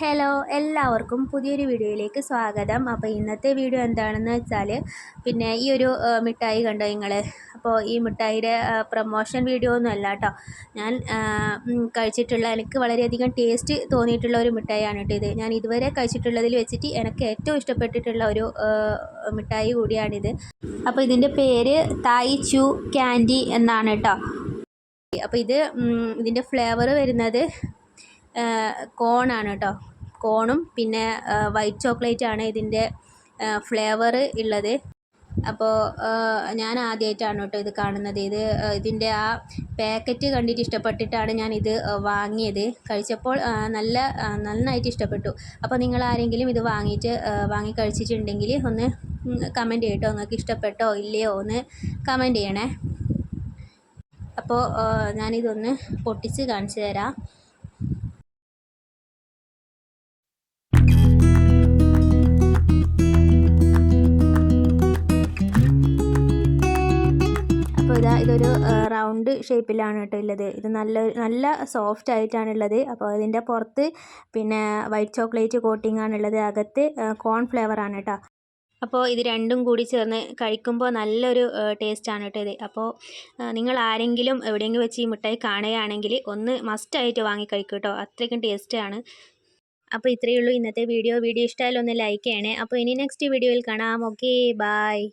Hello എല്ലാവർക്കും പുതിയൊരു വീഡിയോയിലേക്ക് സ്വാഗതം. അപ്പോൾ ഇന്നത്തെ വീഡിയോ എന്താണെന്ന് വെച്ചാൽ പിന്നെ ഈ ഒരു മിഠായി കണ്ടോ നിങ്ങൾ അപ്പോൾ ഈ മിഠായിയുടെ പ്രൊമോഷൻ വീഡിയോ ഒന്നും അല്ല കേട്ടോ ഞാൻ കഴിച്ചിട്ടുള്ള എനിക്ക് വളരെയധികം ടേസ്റ്റ് തോന്നിയിട്ടുള്ള ഒരു മിഠായിയാണ് കേട്ടോ ഇത്. ഞാൻ ഇതുവരെ കഴിച്ചിട്ടുള്ളതിൽ വെച്ചിട്ട് എനിക്ക് ഏറ്റവും ഇഷ്ടപ്പെട്ടിട്ടുള്ള ഒരു മിഠായി കൂടിയാണിത്. അപ്പോൾ ഇതിന്റെ പേര് തായ് ചു ക്യാൻഡി എന്നാണ് കേട്ടോ അപ്പോൾ ഇത് ഇതിന്റെ ഫ്ലേവർ വരുന്നത് കോണാണ് കേട്ടോ കോണും പിന്നെ വൈറ്റ് ചോക്ലേറ്റ് ആണ് ഇതിന്റെ ഫ്ലേവർ ഉള്ളത്. അപ്പോൾ ഞാൻ ആദ്യമായിട്ടാണ് കേട്ടോ ഇത് കാണുന്നത്. ഇത് ഇതിന്റെ ആ പാക്കറ്റ് കണ്ടിട്ട് ഇഷ്ടപ്പെട്ടിട്ടാണ് ഞാൻ ഇത് വാങ്ങിയത്. കഴിച്ചപ്പോൾ നല്ല നന്നായിട്ട് ഇഷ്ടപ്പെട്ടു. അപ്പോൾ നിങ്ങൾ ആരെങ്കിലും ഇത് വാങ്ങിയിട്ട് വാങ്ങി കഴിച്ചിട്ടുണ്ടെങ്കിൽ ഒന്ന് കമന്റ് ചെയ്യട്ടോ നിങ്ങൾക്ക് ഇഷ്ടപ്പെട്ടോ ഇല്ലയോ ഒന്ന് കമന്റ് ചെയ്യണേ. അപ്പോൾ ഞാനിതൊന്ന് പൊട്ടിച്ച് കാണിച്ചു തരാം. ഇതാ ഇതൊരു റൗണ്ട് ഷേപ്പിലാണ് കേട്ടോ ഉള്ളത്. ഇത് നല്ല നല്ല സോഫ്റ്റ് ആയിട്ടാണ് ആയിട്ടാണുള്ളത് അപ്പോൾ ഇതിന്റെ പുറത്ത് പിന്നെ വൈറ്റ് ചോക്ലേറ്റ് കോട്ടിംഗ് ആണുള്ളത് അകത്ത് കോൺ ഫ്ലേവർ ആണ് കേട്ടോ. അപ്പോൾ ഇത് രണ്ടും കൂടി ചേർന്ന് കഴിക്കുമ്പോൾ നല്ലൊരു ടേസ്റ്റാണ് കേട്ടോ ഇത്. അപ്പോൾ നിങ്ങൾ ആരെങ്കിലും എവിടെയെങ്കിലും വെച്ച് ഈ മിഠായി കാണുകയാണെങ്കിൽ ഒന്ന് മസ്റ്റായിട്ട് വാങ്ങി കഴിക്കും കേട്ടോ. അത്രയ്ക്കും ടേസ്റ്റാണ് അപ്പോൾ ഇത്രയേ ഉള്ളൂ ഇന്നത്തെ വീഡിയോ. വീഡിയോ ഇഷ്ടമായാലും ഒന്ന് ലൈക്ക് ചെയ്യണേ. അപ്പോൾ ഇനി നെക്സ്റ്റ് വീഡിയോയിൽ കാണാം. Okay bye